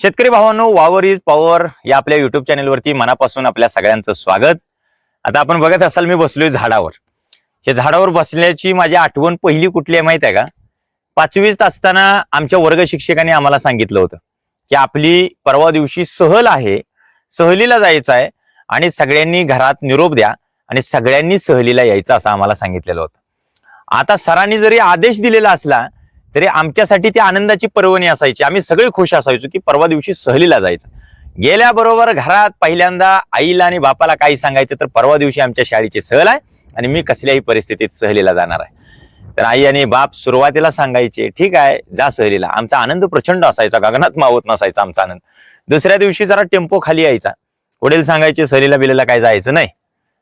शेतकरी भावांनो वावर इज पॉवर या आपल्या युट्यूब चॅनेलवरती मनापासून आपल्या सगळ्यांचं स्वागत. आता आपण बघत असाल मी बसलोय झाडावर. हे झाडावर बसल्याची माझी आठवण पहिली कुठली आहे माहीत आहे का? पाचवीत असताना आमच्या वर्ग शिक्षकांनी आम्हाला सांगितलं होतं की आपली परवा दिवशी सहल आहे सहलीला जायचं आहे आणि सगळ्यांनी घरात निरोप द्या आणि सगळ्यांनी सहलीला यायचं असं आम्हाला सांगितलेलं होतं. आता सरांनी जरी आदेश दिलेला असला तरी आमच्यासाठी ती आनंदाची पर्वणी असायची. आम्ही सगळे खुश असायचो की परवा दिवशी सहलीला जायचं. गेल्याबरोबर घरात पहिल्यांदा आईला आणि बापाला काही सांगायचं तर परवा दिवशी आमच्या शाळेची सहल आहे आणि मी कसल्याही परिस्थितीत सहलीला जाणार आहे. तर आई आणि बाप सुरुवातीला सांगायचे ठीक आहे जा सहलीला. आमचा आनंद प्रचंड असायचा गगनात मावत नसायचा आमचा आनंद. दुसऱ्या दिवशी जरा टेम्पो खाली यायचा. वडील सांगायचे सहलीला बिलेला काय जायचं नाही.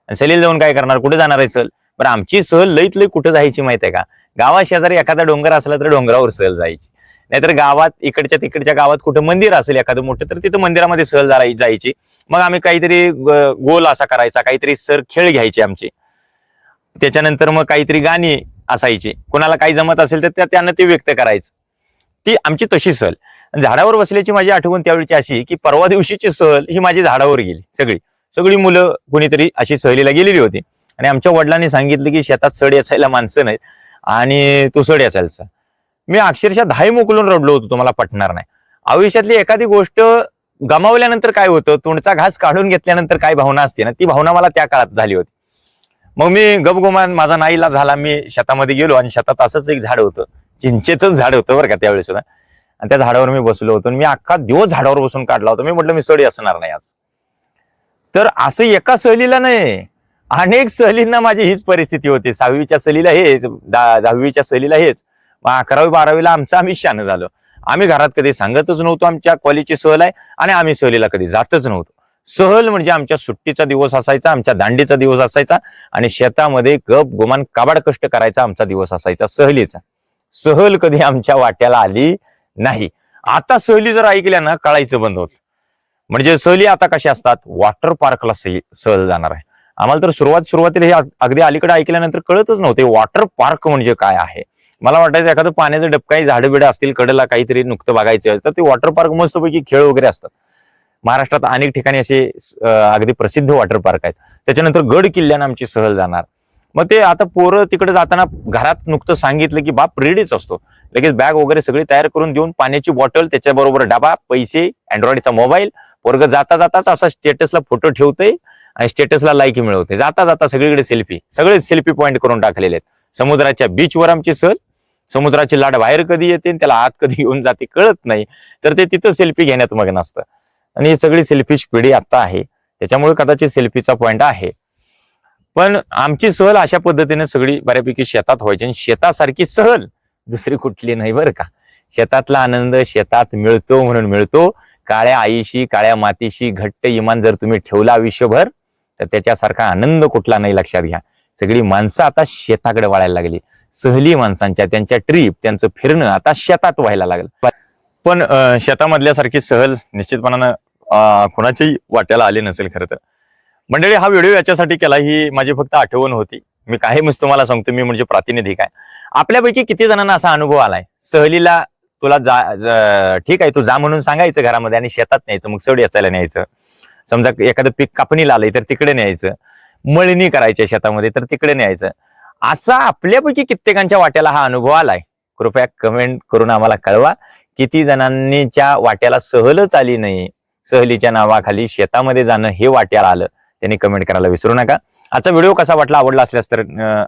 आणि सहलीला जाऊन काय करणार? कुठे जाणार आहे सहल? पण आमची सहल लईत लई कुठं जायची माहिती आहे का? गावा शेजारी एखादा डोंगर असला तर डोंगरावर सहल जायची. नाहीतर गावात इकडच्या तिकडच्या गावात कुठं मंदिर असेल एखादं मोठं तर तिथं मंदिरामध्ये सहल जायची. मग आम्ही काहीतरी गोल असा करायचा काहीतरी सर खेळ घ्यायचे आमचे. त्याच्यानंतर मग काहीतरी गाणी असायची. कोणाला काही जमत असेल तर त्यांना त्यानं ते व्यक्त करायचं. ती आमची तशी सहल. झाडावर बसल्याची माझी आठवण त्यावेळीची अशी की परवा दिवशीची सहल ही माझी झाडावर गेली सगळी. सगळी मुलं कोणीतरी अशी सहलीला गेलेली होती. आणि आमच्या वडिलांनी सांगितलं की शेतात सड याचायला माणसं नाहीत. आणि तुसड सड मी अक्षरशः धाई मोकलून रडलो होतो तुम्हाला पटणार नाही. आयुष्यातली एखादी गोष्ट गमावल्यानंतर काय होतं? तोंडचा घास काढून घेतल्यानंतर काय भावना असते ना? ती भावना मला त्या काळात झाली होती. मग मी गपगुमान माझा नाईला झाला मी शेतामध्ये गेलो आणि शेतात असंच एक झाड होतं. चिंचेच झाड होतं बरं का त्यावेळेस सुद्धा. आणि त्या झाडावर मी बसलो होतो मी अख्खा दिवस झाडावर बसून काढला होता. मी म्हटलं मी सडी असणार नाही आज. तर असं एका सहलीला नाही अनेक सहलींना माझी हीच परिस्थिती होती. सहावीच्या सहलीला हेच दहावीच्या सहलीला हेच. अकरावी बारावीला आमचं आम्ही शान झालो. आम्ही घरात कधी सांगतच नव्हतो आमच्या कॉलेजची सहल आहे आणि आम्ही सहलीला कधी जातच नव्हतो. सहल म्हणजे आमच्या सुट्टीचा दिवस असायचा आमच्या दांडीचा दिवस असायचा आणि शेतामध्ये गप गुमान काबाड कष्ट करायचा आमचा दिवस असायचा सहलीचा. सहल कधी आमच्या वाट्याला आली नाही. आता सहली जर ऐकल्या ना कळायचं बंद होत. म्हणजे सहली आता कशा असतात? वॉटर पार्कला सहल जाणार आहे. आम्हाला तर सुरुवात सुरुवातीला हे अगदी अलीकडे ऐकल्यानंतर कळतच नव्हते वॉटर पार्क म्हणजे काय आहे? मला वाटायचं एखादं पाण्याचं डबकाई काही झाडं बिडं असतील कडेला काहीतरी नुकतं बघायचं तर ते वॉटर पार्क मस्तपैकी खेळ वगैरे असतात. महाराष्ट्रात अनेक ठिकाणी असे अगदी प्रसिद्ध वॉटर पार्क आहेत. त्याच्यानंतर गड किल्ल्यानं आमची सहल जाणार. मग ते आता पोरं तिकडे जाताना घरात नुकतं सांगितलं की बाप रेडीच असतो. लगेच बॅग वगैरे सगळी तयार करून देऊन पाण्याची बॉटल त्याच्याबरोबर डबा पैसे अँड्रॉइडचा मोबाईल पोरग जाता जाताच असा स्टेटसला फोटो ठेवतोय. आणि स्टेटसला लाईक मिळवते. जाता जाता सगळीकडे सेल्फी सगळे सेल्फी पॉईंट करून टाकलेले आहेत. समुद्राच्या बीचवर आमची सहल समुद्राची लाट बाहेर कधी येते आणि त्याला आत कधी येऊन जाते कळत नाही. तर ते तिथं सेल्फी घेण्यात मग्न असतं. आणि ही सगळी सेल्फी पिढी आता आहे. त्याच्यामुळे कदाचित सेल्फीचा पॉईंट आहे. पण आमची सहल अशा पद्धतीने सगळी बऱ्यापैकी शेतात व्हायची आणि शेतासारखी सहल दुसरी कुठली नाही बरं का. शेतातला आनंद शेतात मिळतो म्हणून मिळतो. काळ्या आईशी काळ्या मातीशी घट्ट इमान जर तुम्ही ठेवला आयुष्यभर तर त्याच्यासारखा आनंद कुठला नाही लक्षात घ्या. सगळी माणसं आता शेताकडे वळायला लागली. सहली माणसांच्या त्यांच्या ट्रीप त्यांचं फिरणं आता शेतात व्हायला लागलं. पण शेतामधल्यासारखी सहल निश्चितपणानं कोणाच्याही कुणाच्याही वाट्याला आली नसेल खरं तर. मंडळी हा व्हिडिओ याच्यासाठी केला ही माझी फक्त आठवण होती. मी काही मस्त तुम्हाला सांगतो मी म्हणजे प्रातिनिधिक आहे. आपल्यापैकी किती जणांना असा अनुभव आलाय? सहलीला तुला जा ठीक आहे तू जा म्हणून सांगायचं घरामध्ये आणि शेतात न्यायचं मग सड याचायला न्यायचं. समजा एखादं पीक कापणीला आलंय तर तिकडे न्यायचं. मळणी करायच्या शेतामध्ये तर तिकडे न्यायचं. असा आपल्यापैकी कित्येकांच्या वाट्याला हा अनुभव आलाय. कृपया कमेंट करून आम्हाला कळवा. किती जणांनीच्या वाट्याला सहलच आली नाही. सहलीच्या नावाखाली शेतामध्ये जाणं हे वाट्याला आलं. त्यांनी कमेंट करायला विसरू नका. आजचा व्हिडिओ कसा वाटला आवडला असल्यास तर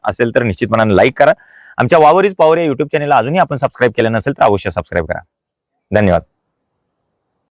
असेल तर निश्चितपणाने लाईक करा. आमच्या वावरीच पावर या युट्यूब चॅनलला अजूनही आपण सबस्क्राईब केलं नसेल तर अवश्य सबस्क्राईब करा. धन्यवाद.